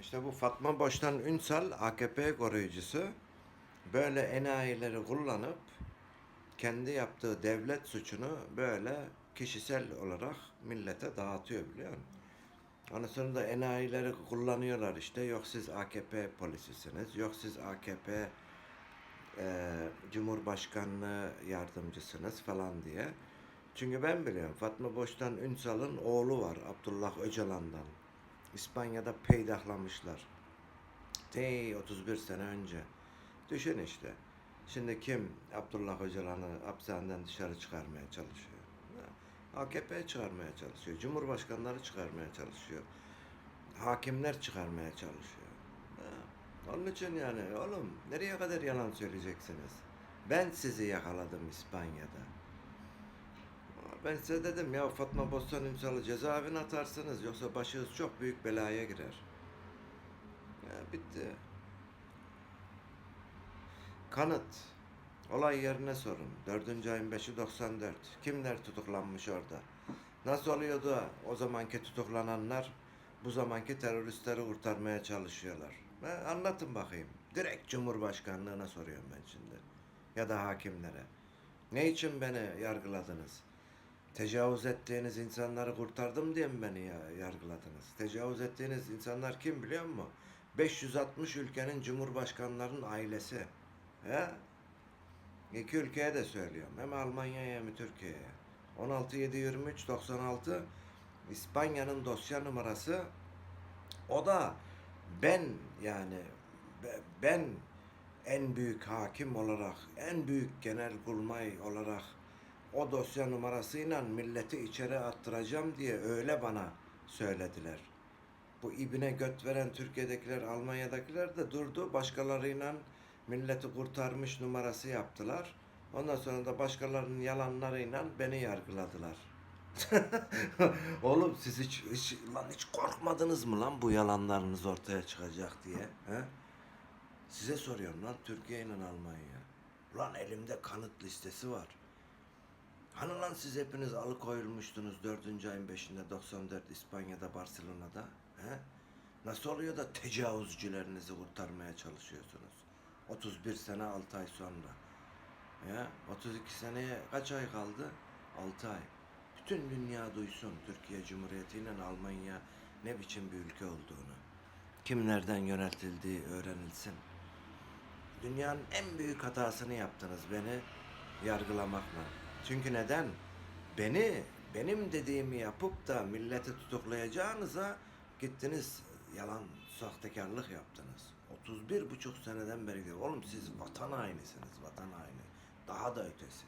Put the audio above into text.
İşte bu Fatma Boştan Ünsal AKP koruyucusu böyle enayileri kullanıp kendi yaptığı devlet suçunu böyle kişisel olarak millete dağıtıyor biliyor musun? Ondan sonra da enayileri kullanıyorlar işte. Yok siz AKP polisisiniz. Yok siz AKP e, Cumhurbaşkanlığı yardımcısınız falan diye. Çünkü ben biliyorum Fatma Boştan Ünsal'ın oğlu var Abdullah Öcalan'dan. İspanya'da peydahlamışlar. Tey 31 sene önce. Düşün işte. Şimdi kim Abdullah Öcalan'ı hapishaneden dışarı çıkarmaya çalışıyor? AKP çıkarmaya çalışıyor. Cumhurbaşkanları çıkarmaya çalışıyor. Hakimler çıkarmaya çalışıyor. Onun için yani oğlum nereye kadar yalan söyleyeceksiniz? Ben sizi yakaladım İspanya'da. Ben size dedim ya Fatma Bostan Ünsal'ı cezaevine atarsınız yoksa başınız çok büyük belaya girer. Ya bitti. Kanıt. Olay yerine sorun. 4. ayın 5'i 94. Kimler tutuklanmış orada? Nasıl oluyordu o zamanki tutuklananlar bu zamanki teröristleri kurtarmaya çalışıyorlar? Ha, anlatın bakayım. Direkt Cumhurbaşkanlığına soruyorum ben şimdi. Ya da hakimlere. Ne için beni yargıladınız? Tecavüz ettiğiniz insanları kurtardım diye mi beni ya- yargıladınız? Tecavüz ettiğiniz insanlar kim biliyor musun? 560 ülkenin cumhurbaşkanlarının ailesi. He? İki ülkeye de söylüyorum. Hem Almanya'ya hem Türkiye'ye. 16 7 23 96 İspanya'nın dosya numarası o da ben yani be- ben en büyük hakim olarak, en büyük genel kurmay olarak o dosya numarasıyla milleti içeri attıracağım diye öyle bana söylediler. Bu ibine göt veren Türkiye'dekiler, Almanya'dakiler de durdu. Başkalarıyla milleti kurtarmış numarası yaptılar. Ondan sonra da başkalarının yalanlarıyla beni yargıladılar. Oğlum siz hiç, hiç, lan hiç korkmadınız mı lan bu yalanlarınız ortaya çıkacak diye? He? Size soruyorum lan Türkiye ile Almanya. Lan elimde kanıt listesi var. Hani lan siz hepiniz alıkoyulmuştunuz 4. ayın 5'inde 94 İspanya'da Barcelona'da? He? Nasıl oluyor da tecavüzcülerinizi kurtarmaya çalışıyorsunuz? 31 sene 6 ay sonra. Ya 32 seneye kaç ay kaldı? 6 ay. Bütün dünya duysun Türkiye Cumhuriyeti ile Almanya ne biçim bir ülke olduğunu. Kimlerden yönetildiği öğrenilsin. Dünyanın en büyük hatasını yaptınız beni yargılamakla. Çünkü neden? Beni, benim dediğimi yapıp da milleti tutuklayacağınıza gittiniz yalan, sahtekarlık yaptınız. 31 buçuk seneden beri diyor. Oğlum siz vatan hainisiniz, vatan haini. Daha da ötesi.